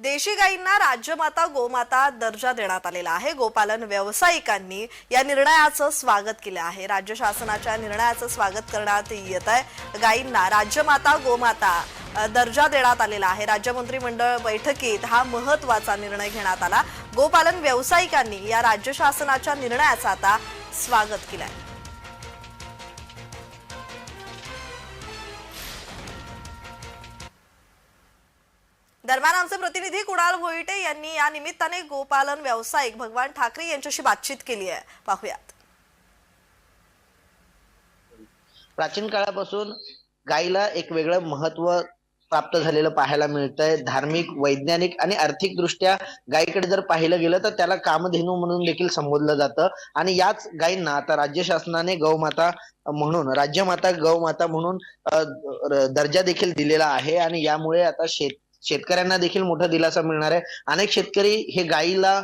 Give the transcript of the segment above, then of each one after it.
देशी गायींना राज्यमाता गोमाता दर्जा देण्यात आलेला आहे. गोपालन व्यावसायिकांनी या निर्णयाचं स्वागत केलं आहे. राज्य शासनाच्या निर्णयाचं स्वागत करण्यात येत आहे. गायींना राज्यमाता गोमाता दर्जा देण्यात आलेला आहे. राज्य मंत्रिमंडळ बैठकीत हा महत्त्वाचा निर्णय घेण्यात आला. गोपालन व्यावसायिकांनी या राज्य शासनाच्या निर्णयाचं आता स्वागत केलं आहे दरम्यान आमचे प्रतिनिधी कुणाल भोईटे यांनी या निमित्ताने गोपालन व्यावसायिक भगवान ठाकरे यांच्याशी बातचीत केली आहे. पाहुयात. प्राचीन काळापासून गायीला एक वेगळं महत्त्व प्राप्त झालेलं पाहायला मिळतंय. धार्मिक वैज्ञानिक आणि आर्थिक दृष्ट्या गायीकडे जर पाहिलं गेलं तर त्याला कामधेनू म्हणून देखील संबोधलं जातं. आणि याच गायींना आता राज्य शासनाने गौमाता म्हणून राज्यमाता गौमाता म्हणून दर्जा देखील दिलेला आहे. आणि यामुळे आता शेत शेतकऱ्यांना देखील मोठा दिलासा मिळणार आहे. अनेक शेतकरी हे गायीला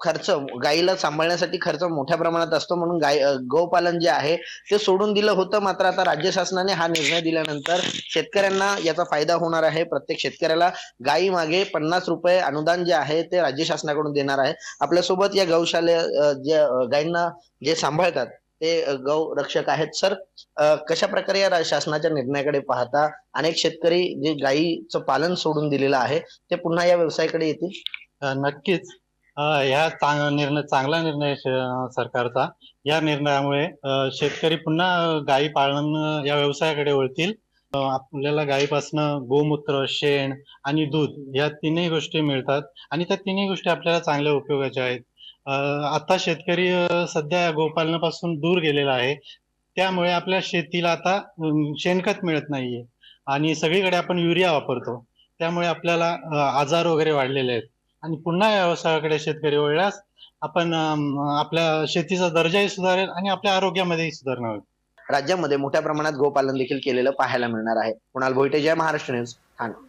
खर्च गायीला सांभाळण्यासाठी खर्च मोठ्या प्रमाणात असतो म्हणून गाय गोपालन जे आहे ते सोडून दिलं होतं. मात्र आता राज्य शासनाने हा निर्णय दिल्यानंतर शेतकऱ्यांना याचा फायदा होणार आहे. प्रत्येक शेतकऱ्याला गायी मागे पन्नास रुपये अनुदान जे आहे ते राज्य शासनाकडून देणार आहे. आपल्यासोबत या गौशाले जे गायींना जे सांभाळतात ते गौ रक्षक आहेत. सर कशा प्रकारे या शासनाच्या निर्णयाकडे पाहता? अनेक शेतकरी जे गायीचं पालन सोडून दिलेलं आहे ते पुन्हा या व्यवसायाकडे येतील? नक्कीच. ह्या चांग निर्णय चांगला निर्णय सरकारचा. या निर्णयामुळे शेतकरी पुन्हा गायी पालन या व्यवसायाकडे वळतील. आपल्याला गायीपासनं गोमूत्र शेण आणि दूध या तिन्ही गोष्टी मिळतात. आणि त्या तिन्ही गोष्टी आपल्याला चांगल्या उपयोगाच्या आहेत. आता शेतकरी सध्या गोपालनापासून दूर गेलेला आहे. त्यामुळे आपल्या शेतीला आता शेणखत मिळत नाहीये. आणि सगळीकडे आपण युरिया वापरतो. त्यामुळे आपल्याला आजार वगैरे वाढलेले आहेत. आणि पुन्हा या व्यवसायाकडे शेतकरी वळल्यास आपण आपल्या शेतीचा दर्जाही सुधारेल आणि आपल्या आरोग्यामध्येही सुधारणा होईल. राज्यामध्ये मोठ्या प्रमाणात गोपालन देखील केलेलं पाहायला मिळणार आहे. कुणाल भोईटे जय महाराष्ट्र न्यूज ठाणे.